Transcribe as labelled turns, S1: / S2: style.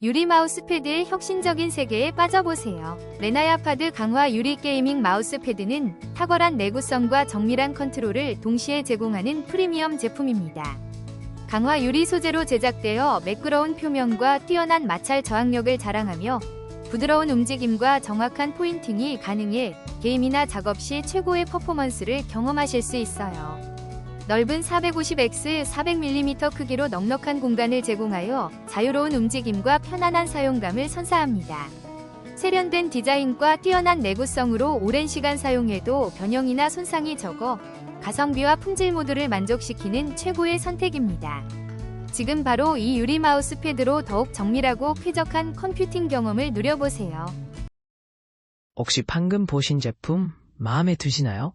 S1: 유리 마우스 패드의 혁신적인 세계에 빠져보세요. 레나야파드 강화 유리 게이밍 마우스 패드는 탁월한 내구성과 정밀한 컨트롤을 동시에 제공하는 프리미엄 제품입니다. 강화 유리 소재로 제작되어 매끄러운 표면과 뛰어난 마찰 저항력을 자랑하며 부드러운 움직임과 정확한 포인팅이 가능해 게임이나 작업 시 최고의 퍼포먼스를 경험하실 수 있어요. 넓은 450x 400mm 크기로 넉넉한 공간을 제공하여 자유로운 움직임과 편안한 사용감을 선사합니다. 세련된 디자인과 뛰어난 내구성으로 오랜 시간 사용해도 변형이나 손상이 적어 가성비와 품질 모두를 만족시키는 최고의 선택입니다. 지금 바로 이 유리 마우스 패드로 더욱 정밀하고 쾌적한 컴퓨팅 경험을 누려보세요.
S2: 혹시 방금 보신 제품 마음에 드시나요?